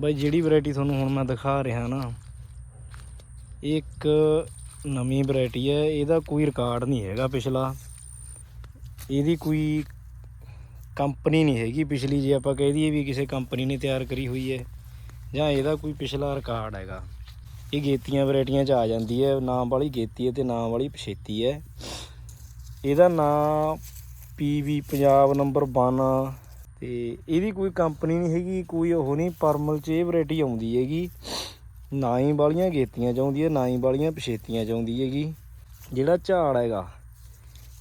ਬਾਈ ਜਿਹੜੀ ਵੈਰਾਈਟੀ ਤੁਹਾਨੂੰ ਹੁਣ ਮੈਂ ਦਿਖਾ ਰਿਹਾ ਨਾ ਇਹ ਇੱਕ ਨਵੀਂ ਵੈਰਾਈਟੀ ਹੈ, ਇਹਦਾ ਕੋਈ ਰਿਕਾਰਡ ਨਹੀਂ ਹੈਗਾ ਪਿਛਲਾ। ਇਹਦੀ ਕੋਈ ਕੰਪਨੀ ਨਹੀਂ ਹੈਗੀ ਪਿਛਲੀ, ਜੇ ਆਪਾਂ ਕਹਿ ਦਈਏ ਵੀ ਕਿਸੇ ਕੰਪਨੀ ਨੇ ਤਿਆਰ ਕਰੀ ਹੋਈ ਹੈ, ਜਾਂ ਇਹਦਾ ਕੋਈ ਪਿਛਲਾ ਰਿਕਾਰਡ ਹੈਗਾ। ਇਹ ਗੇਤੀਆਂ ਵੈਰਾਈਟੀਆਂ 'ਚ ਆ ਜਾਂਦੀ ਹੈ, ਨਾਮ ਵਾਲੀ ਗੇਤੀ ਹੈ ਤੇ ਨਾਮ ਵਾਲੀ ਪਛੇਤੀ ਹੈ। ਇਹਦਾ ਨਾਮ ਪੀਵੀ ਪੰਜਾਬ ਨੰਬਰ 1 ਤੇ ਇਹਦੀ ਕੋਈ ਕੰਪਨੀ ਨਹੀਂ ਹੈਗੀ, ਕੋਈ ਉਹ ਨਹੀਂ, ਪਰਮਲ 'ਚ ਇਹ ਵੈਰਾਈਟੀ ਆਉਂਦੀ ਹੈਗੀ। ਨਾ ਹੀ ਵਾਲੀਆਂ ਗੇਤੀਆਂ 'ਚ ਆਉਂਦੀ ਹੈ, ਨਾ ਹੀ ਵਾਲੀਆਂ ਪਛੇਤੀਆਂ 'ਚ ਆਉਂਦੀ ਹੈਗੀ। ਜਿਹੜਾ ਝਾੜ ਹੈਗਾ,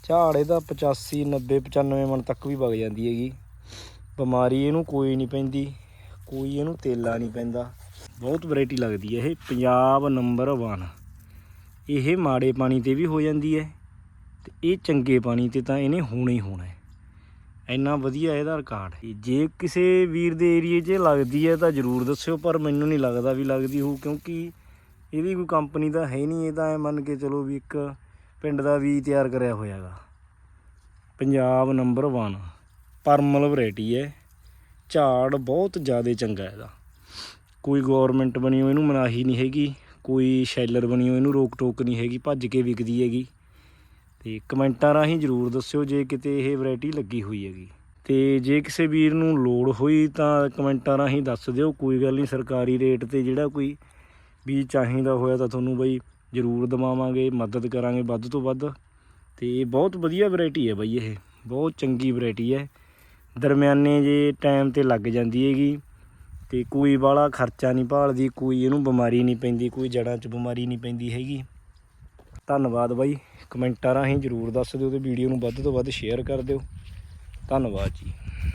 ਝਾੜ ਇਹਦਾ 85 90 95 ਮਣ ਤੱਕ ਵੀ ਵਗ ਜਾਂਦੀ ਹੈਗੀ। ਬਿਮਾਰੀ ਇਹਨੂੰ ਕੋਈ ਨਹੀਂ ਪੈਂਦੀ, ਕੋਈ ਇਹਨੂੰ ਤੇਲਾ ਨਹੀਂ ਪੈਂਦਾ। ਬਹੁਤ ਵੈਰਾਈਟੀ ਲੱਗਦੀ ਹੈ ਇਹ, ਪੰਜਾਬ ਨੰਬਰ 1 ਇਹ ਮਾੜੇ ਪਾਣੀ ਤੇ ਵੀ ਹੋ ਜਾਂਦੀ ਹੈ, ਤੇ ਇਹ ਚੰਗੇ ਪਾਣੀ ਤੇ ਤਾਂ ਇਹਨੇ ਹੋਣਾ ਹੀ ਹੋਣਾ ਹੈ। ਇੰਨਾ ਵਧੀਆ ਇਹਦਾ ਰਿਕਾਰਡ ਜੇ ਕਿਸੇ ਵੀਰ ਦੇ ਏਰੀਏ 'ਚ ਲੱਗਦੀ ਹੈ ਤਾਂ ਜਰੂਰ ਦੱਸਿਓ, ਪਰ ਮੈਨੂੰ ਨਹੀਂ ਲੱਗਦਾ ਵੀ ਲੱਗਦੀ ਹੋਊ, ਕਿਉਂਕਿ ਇਹਦੀ ਕੋਈ ਕੰਪਨੀ ਤਾਂ ਹੈ ਨਹੀਂ, ਇਹ ਤਾਂ ਐ ਮੰਨ ਕੇ ਚਲੋ ਵੀ ਇੱਕ ਪਿੰਡ ਦਾ ਵੀ ਤਿਆਰ ਕਰਿਆ ਹੋਇਆਗਾ। ਪੰਜਾਬ ਨੰਬਰ 1 ਪਰਮਲ ਵੈਰਾਈਟੀ ਹੈ। ਝਾੜ ਬਹੁਤ ਜ਼ਿਆਦਾ ਚੰਗਾ ਇਹਦਾ। ਕੋਈ ਗਵਰਨਮੈਂਟ ਬਣੀ ਹੋ ਇਹਨੂੰ ਮਨਾਹੀ ਨਹੀਂ ਹੈਗੀ, ਕੋਈ ਸ਼ੈਲਰ ਬਣੀ ਹੋ ਇਹਨੂੰ ਰੋਕ ਟੋਕ ਨਹੀਂ ਹੈਗੀ, ਭੱਜ ਕੇ ਵਿਕਦੀ ਹੈਗੀ। ਤੇ ਕਮੈਂਟਾਂ ਰਾਹੀਂ ਜਰੂਰ ਦੱਸਿਓ ਜੇ ਕਿਤੇ ਇਹ ਵੈਰਾਈਟੀ ਲੱਗੀ ਹੋਈ ਹੈਗੀ। ਤੇ ਜੇ ਕਿਸੇ ਵੀਰ ਨੂੰ ਲੋੜ ਹੋਈ ਤਾਂ ਕਮੈਂਟਾਂ ਰਾਹੀਂ ਦੱਸ ਦਿਓ, ਕੋਈ ਗੱਲ ਨਹੀਂ, ਸਰਕਾਰੀ ਰੇਟ ਤੇ ਜਿਹੜਾ ਕੋਈ ਵੀ ਚਾਹੀਦਾ ਹੋਇਆ ਤਾਂ ਤੁਹਾਨੂੰ ਬਈ ਜਰੂਰ ਦਵਾਵਾਂਗੇ, ਮਦਦ ਕਰਾਂਗੇ ਵੱਧ ਤੋਂ ਵੱਧ। ਤੇ ਬਹੁਤ ਵਧੀਆ ਵੈਰਾਈਟੀ ਹੈ ਬਈ ਇਹ, ਬਹੁਤ ਚੰਗੀ ਵੈਰਾਈਟੀ ਹੈ। ਦਰਮਿਆਨੇ ਜੇ ਟਾਈਮ ਤੇ ਲੱਗ ਜਾਂਦੀ ਹੈਗੀ ਤੇ ਕੋਈ ਬਾਹਲਾ ਖਰਚਾ ਨਹੀਂ ਭਾਲਦੀ, ਕੋਈ ਇਹਨੂੰ ਬਿਮਾਰੀ ਨਹੀਂ ਪੈਂਦੀ, ਕੋਈ ਜੜਾਂ 'ਚ ਬਿਮਾਰੀ ਨਹੀਂ ਪੈਂਦੀ ਹੈਗੀ। ਧੰਨਵਾਦ ਬਾਈ। ਕਮੈਂਟਾਂ ਰਾਹੀਂ ਜਰੂਰ ਦੱਸ ਦਿਓ ਤੇ ਵੀਡੀਓ ਨੂੰ ਵੱਧ ਤੋਂ ਵੱਧ ਸ਼ੇਅਰ ਕਰ ਦਿਓ। ਧੰਨਵਾਦ ਜੀ।